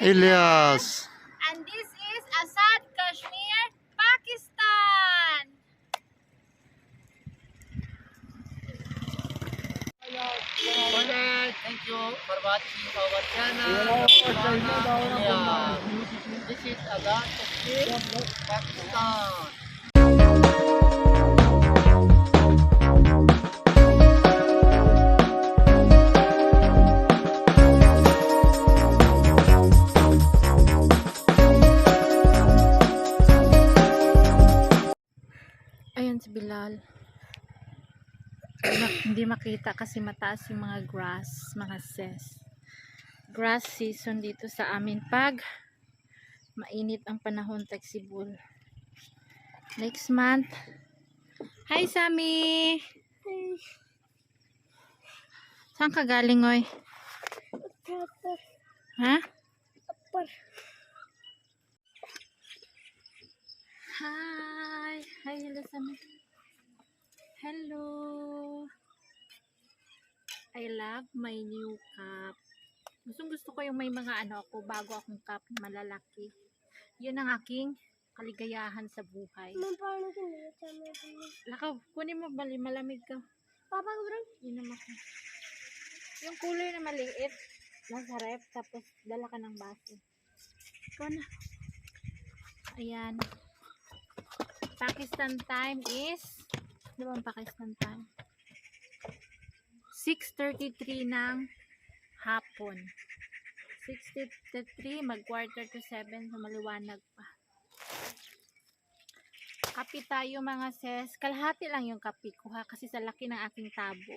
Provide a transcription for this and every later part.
Ilyas. And this is Assad, Kashmir, Pakistan. Alright, thank you for watching our channel. India. This is Adan Kashmir, Pakistan. Makita kasi mataas yung mga grass, mga ses. Grass season dito sa amin pag mainit ang panahon tagsibol. Next month. Hi Sami! Saan ka galing oy? Ha? Hi! Hi, hello Sami. Hello! I love my new cup. Gustong gusto ko yung may mga ano ako, bago akong cup na malalaki. Yun ang aking kaligayahan sa buhay. Lakaw, kunin mo bali, malamig ka. Papa bro. Yun naman ko. Yung kulay na maliit, nasa rep, tapos dala ka ng baso. Ikaw na. Ayan. Pakistan time is, di ba ang Pakistan time? 6.33 ng hapon. 6.33, mag quarter to 7, so maliwanag pa. Kapi tayo mga sis. Kalahati lang yung kapi ko ha, kasi sa laki ng aking tabo.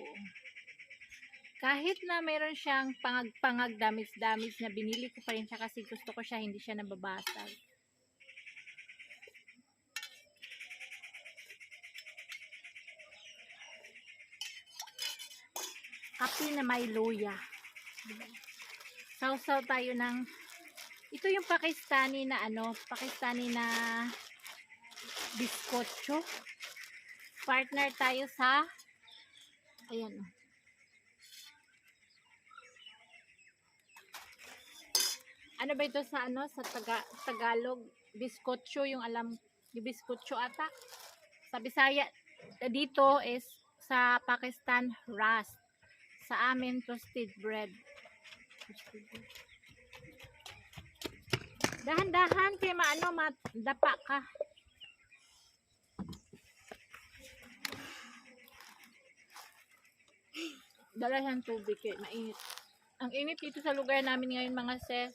Kahit na meron siyang pangag-pangag damage-damage na binili ko pa rin siya kasi gusto ko siya, hindi siya nababasag. Kapi na may luya. Diba? Sausaw tayo ng ito yung Pakistani na ano, Pakistani na biskotso. Partner tayo sa ayan. Ano ba ito sa ano sa Taga, Tagalog? Biskotso yung alam, yung biskotso ata. Sa Bisaya dito is sa Pakistan rust. Sa amin, toasted bread. Dahan-dahan, kay maano, madapa ka. Dala siyang tubig kay mainit. Ang init dito sa lugar namin ngayon mga sis.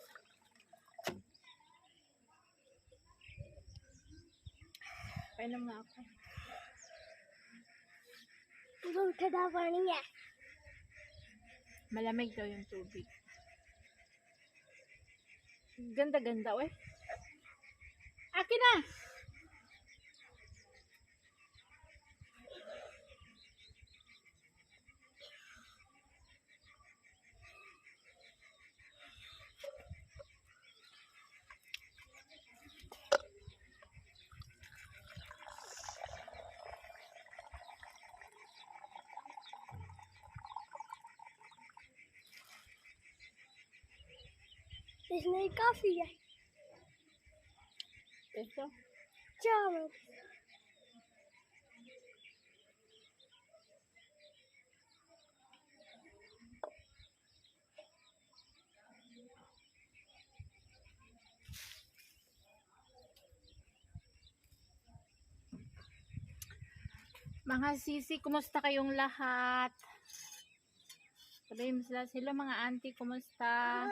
Painom nga ako. Ang gawin ka daw, Barney. Malamig daw yung tubig. Ganda-ganda, we. Akin na! इसमें काफी है Ito. चावल Mga sisi, kumusta kayong lahat? Sabihin mo sila, sila mga auntie, kumusta?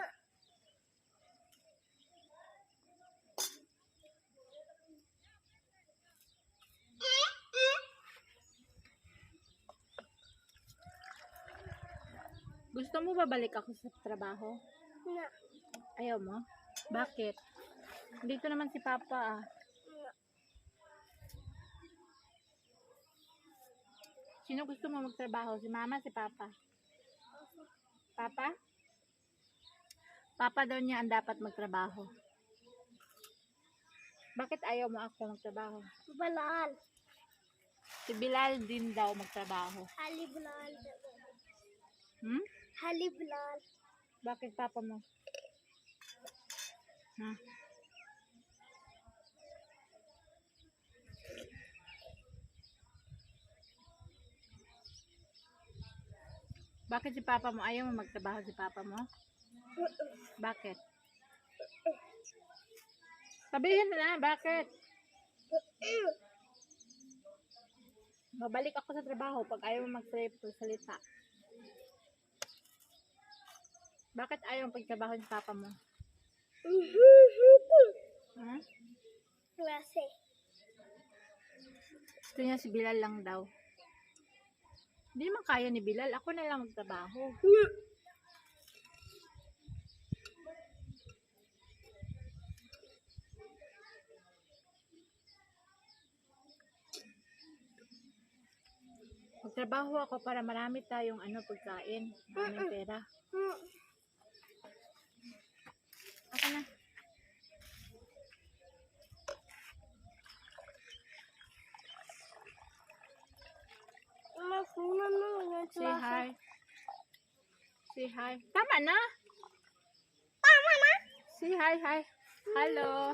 Gusto mo babalik ako sa trabaho? Na. Ayaw mo? Bakit? Dito naman si Papa ah. Sino gusto mo magtrabaho? Si Mama, si Papa? Papa? Papa daw niya ang dapat magtrabaho. Bakit ayaw mo ako magtrabaho? Balal. Si Bilal din daw magtrabaho. Ali Bilal. Hmm? Haliblal. Bakit papa mo? Ha? Bakit si papa mo? Ayaw mo magtrabaho si papa mo? Bakit? Sabihin na, bakit? Babalik ako sa trabaho pag ayaw mo mag-trip salita. Bakit ayaw pagtrabaho ni papa mo? Ha? Kasi. Gusto niya si Bilal lang daw. Hindi naman kaya ni Bilal. Ako na lang magtrabaho. Magtrabaho ako para marami tayong ano pagkain. Maraming pera. Ako na. Say hi. Say hi. Tama na. Tama na. Say hi, hi. Hello.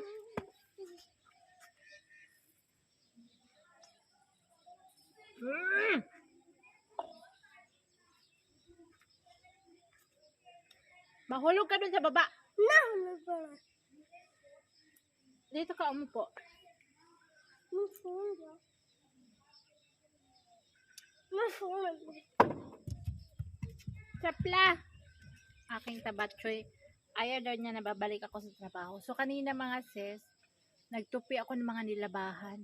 Mm. Mahulog ka dun sa baba. Nahulog pa na. Dito ka umupo. Nahulog. Nahulog. Sapla. Aking tabatchoy. Ayaw daw niya na babalik ako sa trabaho. So, kanina mga sis, nagtupi ako ng mga nilabahan.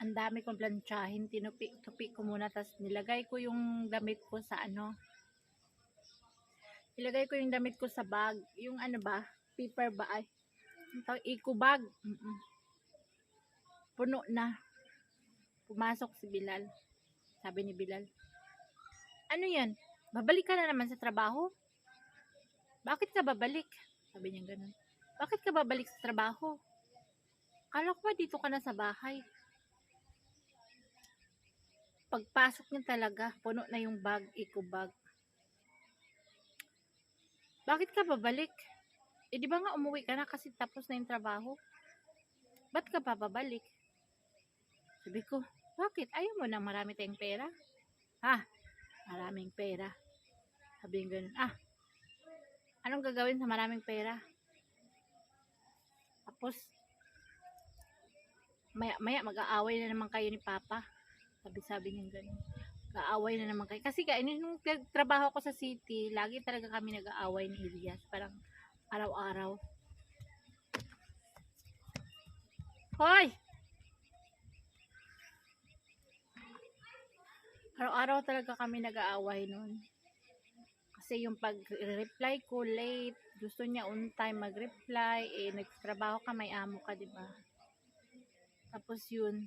Ang dami kong plantsahin. Tinupi-tupi ko muna. Tapos nilagay ko yung damit ko sa ano. Ilagay ko yung damit ko sa bag. Yung ano ba? Paper ba? Ay. Tawag, eco bag. Mm-mm. Puno na. Pumasok si Bilal. Sabi ni Bilal. Ano yan? Babalik ka na naman sa trabaho? Bakit ka babalik? Sabi niya ganun. Bakit ka babalik sa trabaho? Kala ko ba dito ka na sa bahay? Pagpasok niya talaga, puno na yung bag, eco bag. Bakit ka babalik? Eh di ba nga umuwi ka na kasi tapos na yung trabaho? Ba't ka pa babalik? Sabi ko, bakit? Ayaw mo na marami tayong pera? Ha? Maraming pera. Sabi yung ganun. Ah, anong gagawin sa maraming pera? Tapos, maya, maya mag-aaway na naman kayo ni Papa. Sabi-sabi niya ganun. Mag-aaway na naman kayo. Kasi ka, nung trabaho ko sa city, lagi talaga kami nag-aaway ni Elias. Parang araw-araw. Hoy! Araw-araw talaga kami nag-aaway noon. Kasi yung pag-reply ko late, gusto niya on time mag-reply, eh nagtrabaho ka, may amo ka, di ba? Tapos yun,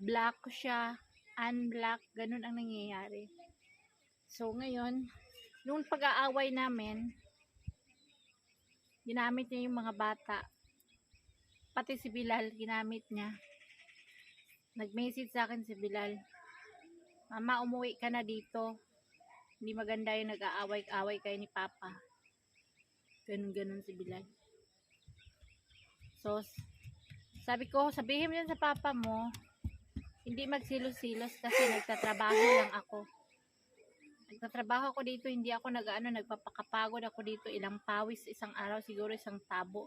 black siya, unblock, ganun ang nangyayari. So ngayon, nung pag-aaway namin, ginamit niya yung mga bata. Pati si Bilal, ginamit niya. Nag-message sa akin si Bilal. Mama, umuwi ka na dito. Hindi maganda yung nag-aaway-away kayo ni Papa. Ganun-ganun si Bilal. So, sabi ko, sabihin mo yun sa Papa mo, hindi magsilos-silos kasi nagtatrabaho lang ako. Nagtatrabaho ako dito, hindi ako nag-ano, nagpapakapagod ako dito, ilang pawis isang araw, siguro isang tabo.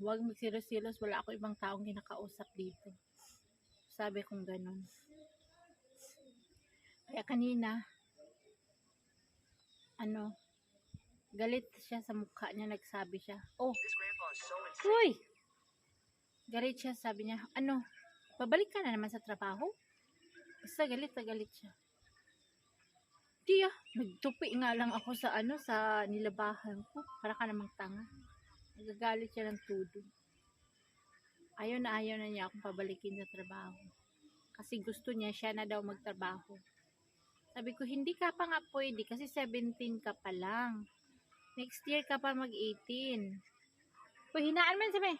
Huwag magsilos-silos, wala ako ibang taong kinakausap dito. Sabi kong ganun. Kaya kanina, ano, galit siya sa mukha niya, nagsabi siya, oh, uy, galit siya, sabi niya, ano, babalik ka na naman sa trabaho? Basta galit na galit siya. Di ah, nagtupi nga lang ako sa ano, sa nilabahan ko, para ka namang tanga. Nagagalit siya ng tudo. Ayaw na ayaw na niya akong pabalikin sa trabaho. Kasi gusto niya siya na daw magtrabaho. Sabi ko, hindi ka pa nga pwede kasi 17 ka pa lang. Next year ka pa mag-18. Uy, hinaan man sabi.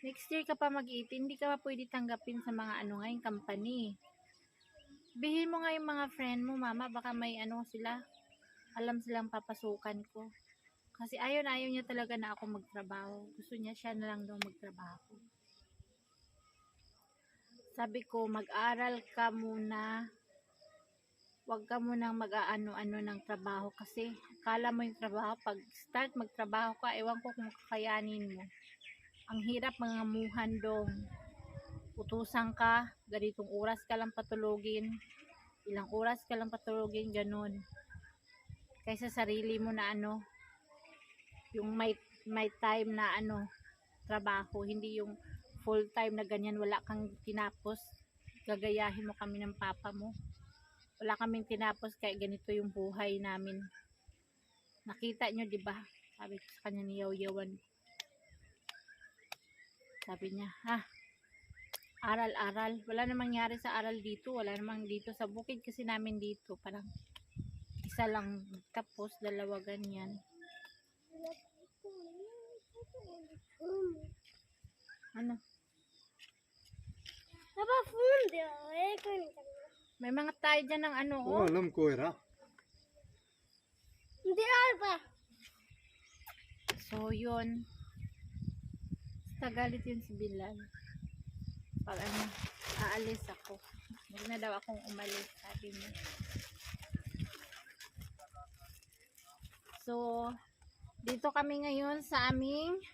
Next year ka pa mag-18, hindi ka pa pwede tanggapin sa mga ano nga yung company. Bihin mo nga yung mga friend mo, mama, baka may ano sila. alam silang papasukan ko. Kasi ayaw na ayaw niya talaga na ako magtrabaho. Gusto niya siya na lang daw magtrabaho. Sabi ko, mag-aral ka muna. Huwag ka munang mag-aano-ano ng trabaho kasi akala mo yung trabaho, pag start magtrabaho ka, ewan ko kung kakayanin mo. Ang hirap mga muhan doon. Utusan ka, ganitong oras ka lang patulogin, ilang oras ka lang patulogin, ganun. Kaysa sarili mo na ano, yung may, may time na ano, trabaho, hindi yung full time na ganyan, wala kang tinapos, gagayahin mo kami ng papa mo. Wala kaming tinapos kaya ganito yung buhay namin. Nakita nyo, ba? Sabi ko sa kanya ni Yaw-Yawan. Sabi niya, ha, aral-aral. Wala namang nangyari sa aral dito. Wala namang dito sa bukid kasi namin dito. Parang isa lang tapos, dalawa ganyan. Ano? Aba, fundo. Eh, May mga tayo dyan ng ano, oh. Oh, alam ko, era. Hindi, alba. So, yun. Tagalit yun si Bilal. Pag ano, aalis ako. Huwag na daw akong umalis, sabi niya. So, dito kami ngayon sa aming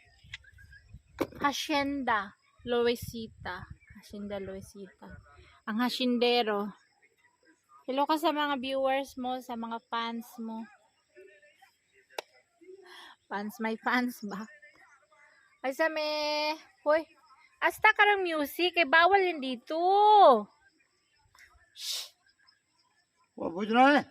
Hacienda Loesita. Hacienda Loesita. Ang hasyendero. Hello ka sa mga viewers mo, sa mga fans mo. Fans, may fans ba? Asame. Hoy. Asta karang music. Eh, bawal yan dito. Shh. Wabod na eh.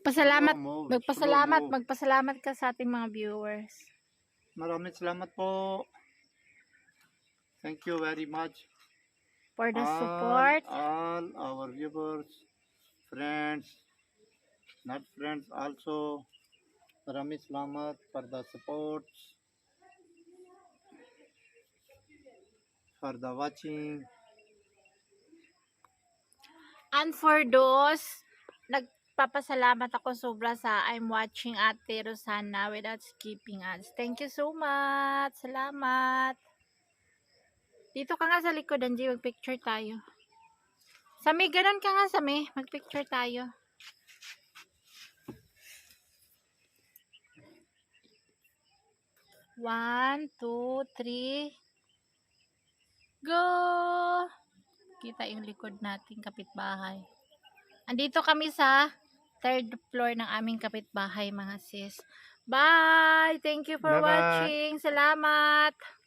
Magpasalamat, Slow magpasalamat, slow magpasalamat ka sa ating mga viewers. Maraming salamat po. Thank you very much. For the All- support. All our viewers, friends, not friends also. Maraming salamat for the support. For the watching. And for those, nagpapasalamat ako sobra sa I'm watching Ate Rosana without skipping ads. Thank you so much. Salamat. Dito ka nga sa likod, Angie. Mag-picture tayo. Sami, ganun ka nga, Sami. Mag-picture tayo. One, two, three. Go! Kita yung likod nating kapitbahay. Andito kami sa third floor ng aming kapitbahay, mga sis. Bye! Thank you for Bye-bye. watching. Salamat!